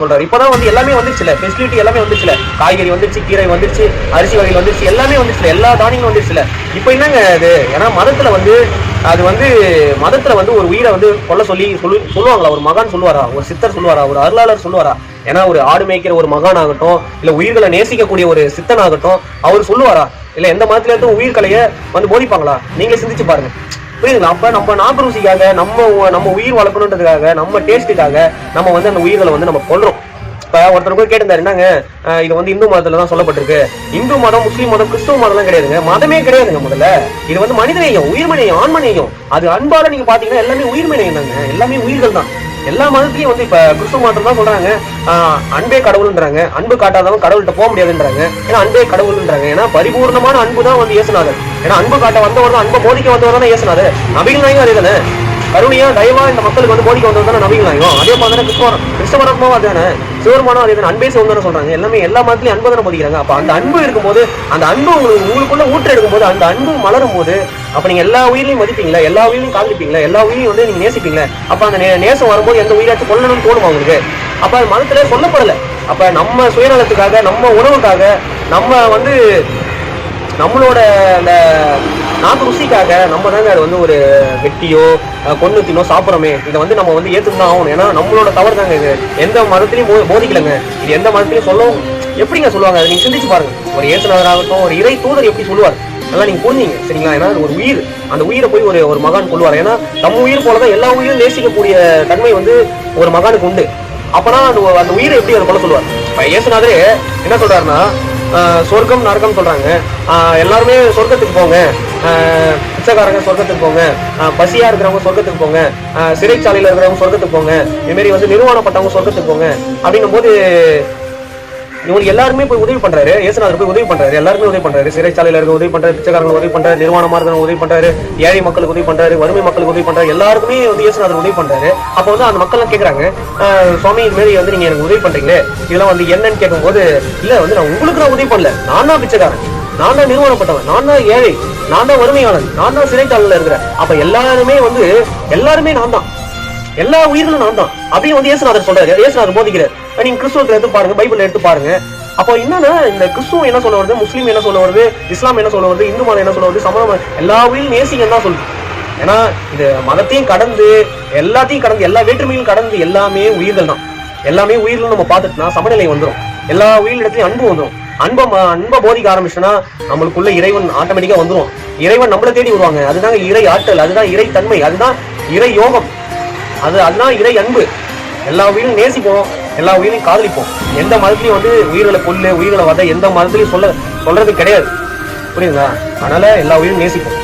சொல்றாரு. இப்பதான் வந்து எல்லாமே வந்துருச்சுல. ஃபெசிலிட்டி எல்லாமே வந்துருச்சுல. காய்கறி வந்துருச்சு கீரை வந்துருச்சு அரிசி வகைகள் வந்துருச்சு எல்லாமே வந்துருச்சுல. எல்லா தானியங்களும் வந்துருச்சுல. இப்போ என்னங்க அது? ஏன்னா மதத்துல வந்து அது வந்து மதத்துல வந்து ஒரு உயிரை வந்து கொல்ல சொல்லி சொல்லு சொல்லுவாங்களா? ஒரு மகான் சொல்லுவாரா? ஒரு சித்தர் சொல்லுவாரா? ஒரு அருளாளர் சொல்லுவாரா? ஏன்னா ஒரு ஆடு மேய்க்கிற ஒரு மகான் ஆகட்டும் இல்ல உயிர்களை நேசிக்கக்கூடிய ஒரு சித்தன் ஆகட்டும் அவர் சொல்லுவாரா? இல்ல எந்த மதத்துல இருந்து உயிர்களைய வந்து போதிப்பாங்களா? நீங்களே சிந்திச்சு பாருங்க. புரியுதுங்களா அப்ப நம்ம நாக்கு ருசிக்காக நம்ம உ- நம்ம உயிர் வளர்க்கணுன்றதுக்காக நம்ம டேஸ்ட்டுக்காக நம்ம வந்து அந்த உயிர்களை வந்து நம்ம கொள்றோம் இப்போ ஒருத்தர் கூட கேட்டிருந்தாரு என்னங்க? இது வந்து இந்து மதத்தில் தான் சொல்லப்பட்டிருக்கு. இந்து மதம் முஸ்லீம் மதம் கிறிஸ்துவ மதம்லாம் கிடையாதுங்க. மதமே கிடையாதுங்க முதல்ல. இது வந்து மனிதநேயம் உயிர்மநேயம் ஆன்மநேயம் அது அன்பால நீங்க பாத்தீங்கன்னா எல்லாமே உயிர்மநேயம் தாங்க எல்லாமே உயிர்கள் தான் எல்லா மதத்தையும் வந்து இப்ப கிறிஸ்துவ மதம் தான் சொல்றாங்க. ஆஹ் அன்பே கடவுள்ன்றாங்க. அன்பு காட்டாதவங்க கடவுள்கிட்ட போக முடியாதுன்றாங்க. ஏன்னா அன்பே கடவுள்ன்றாங்க. ஏன்னா பரிபூர்ணமான அன்பு தான் வந்து இயேசுநாதர். ஏன்னா அன்பு காட்ட வந்தவர் தான் அன்பை போதிக்க வந்தவர் தான் இயேசுநாதர். நபிகள் நாயகம் அதே தானே? கருணையா தயவா இந்த மக்களுக்கு வந்து போதிக்க வந்தது தானே நம்பிக்கலாம் அதே மாதிரி தானே கிறிஸ்துவ கிறிஸ்தவரத்மாவும் அதுதானே சிவருமானம் அதே தானே அன்பே சிவம் சொல்றாங்க. எல்லாமே எல்லா மதத்துலயும் அன்பு தானே போதிக்கிறாங்க அப்போ அந்த அன்பு இருக்கும்போது அந்த அன்பு உங்களுக்கு உங்களுக்குள்ள ஊற்று எடுக்கும்போது அந்த அன்பு மலரும் போது அப்ப நீங்க எல்லா உயிரையும் மதிப்பீங்களா? எல்லா உயிரையும் காதலிப்பீங்களா? எல்லா உயிரையும் வந்து நீங்க நேசிப்பீங்களா? அப்ப அந்த நே- நேசம் வரும்போது எந்த உயிராச்சும் கொல்லணும்னு தோணுமா உங்களுக்கு? அப்ப அது மதத்துல சொல்லப்படல. அப்ப நம்ம சுயநலத்துக்காக நம்ம உணவுக்காக நம்ம வந்து நம்மளோட அந்த நாக்கு ருசிக்காக நம்ம தாங்க அது வந்து ஒரு வெட்டியோ கொண்டு கொன்னு தின்னோ சாப்பிட்றோமே. இதை வந்து நம்ம வந்து ஏற்றுக்கு தான் ஆகணும். ஏன்னா நம்மளோட தவறு தாங்க இது. எந்த மதத்திலையும் போ- போதிக்கலைங்க. இது எந்த மதத்திலையும் சொல்லவும் எப்படிங்க சொல்லுவாங்க? அதை நீங்கள் சிந்திச்சு பாருங்க. ஒரு ஏசுனராகட்டும் ஒரு இறை தூதர் எப்படி சொல்லுவார்? நல்லா நீங்க புரிஞ்சீங்க சரிங்களா? ஏன்னா ஒரு உயிர். அந்த உயிரை போய் ஒரு ஒரு மகான் கொள்வார் ஏன்னா நம்ம உயிர் போலதான் எல்லா உயிரும் நேசிக்கக்கூடிய தன்மை வந்து ஒரு மகானுக்கு உண்டு. அப்பதான் அந்த அந்த உயிரை எப்படி அதை கொள்ள சொல்லுவார்? இப்ப இயேசுநாதரே என்ன சொல்றாருன்னா சொர்க்கம் நரகம் சொல்றாங்க. ஆஹ் எல்லாருமே சொர்க்கத்துக்கு போங்க. ஆஹ் பிச்சைக்காரங்க சொர்க்கத்துக்கு போங்க. ஆஹ் பசியா இருக்கிறவங்க சொர்க்கத்துக்கு போங்க. சிறைச்சாலையில் சிறைச்சாலையில இருக்கிறவங்க சொர்க்கத்துக்கு போங்க. இது மாதிரி வந்து நிர்வாணப்பட்டவங்க சொர்க்கத்துக்கு போங்க. அப்படின்னும் போது இவங்களுக்கு எல்லாருமே போய் உதவி பண்றாரு. ஏசுநாதர் போய் உதவி பண்றாரு. எல்லாருமே உதவி பண்றாரு. சிறைச்சாலையில இருக்க உதவி பண்றாரு. பிச்சைக்காரங்க உதவி பண்றாரு. நிர்வாணமா இருக்க உதவி பண்றாரு. ஏழை மக்களுக்கு உதவி பண்றாரு. வறுமை மக்களுக்கு உதவி பண்றாரு. எல்லாருக்குமே வந்து ஏசுநாதர் உதவி பண்றாரு. அப்போ வந்து அந்த மக்கள் எல்லாம் கேக்குறாங்க சுவாமி இது மாதிரி வந்து நீங்க எனக்கு உதவி பண்றீங்களே? இதெல்லாம் வந்து என்னன்னு கேட்கும்போது இல்ல வந்து நான் உங்களுக்கு நான் உதவி பண்ணல. நான் தான் பிச்சைக்காரன். நான் தான் நிறுவனப்பட்டவன் நான் தான் ஏழை. நான் தான் வறுமையானது நான் தான் சிறைச்சாலையில இருக்கிறேன். அப்ப எல்லாருமே வந்து எல்லாருமே நான் தான். எல்லா உயிர்களும் நான் தான். அப்படின்னு வந்து இயேசுநாதர் சொல்றாரு. இயேசுநாதர் போதிக்கிறார். நீங்க கிறிஸ்துவத்தை எடுத்து பாருங்க பைபிள் எடுத்து பாருங்க. அப்போ என்னன்னா இந்த கிறிஸ்துவம் என்ன சொல்ல வருது? முஸ்லீம் என்ன சொல்ல வருது? இஸ்லாம் என்ன சொல்ல வருது? இந்து மதம் என்ன சொல்ல வருது? சமணம் எல்லா உயிரும் நேசிங்கன்னு தான் சொல்லுது. ஏன்னா இது மதத்தையும் கடந்து எல்லாத்தையும் கடந்து எல்லா வேற்றுமையும் கடந்து எல்லாமே உயிர்கள் தான். எல்லாமே உயிர்கள் நம்ம பார்த்துட்டுனா சமநிலை வந்துடும் எல்லா உயிரிடத்துலையும் அன்பு வந்துடும் அன்பை ம- அன்பை போதிக்க ஆரம்பிச்சுன்னா நம்மளுக்குள்ள இறைவன் ஆட்டோமேட்டிக்காக வந்துடும் இறைவன் நம்மளை தேடி வருவாங்க. அதுதாங்க இறை ஆற்றல் அதுதான் இறை தன்மை அதுதான் இறை யோகம். அது அதுதான் இறை அன்பு. எல்லா உயிரும் நேசிப்போம். எல்லா உயிரையும் காதலிப்போம். எந்த மதத்துலையும் வந்து உயிர்களை கொல்லு உயிர்களை வத எந்த மதத்துலையும் சொல்ல சொல்றது கிடையாது. புரியுதுங்களா? அதனால எல்லா உயிரும் நேசிப்போம்.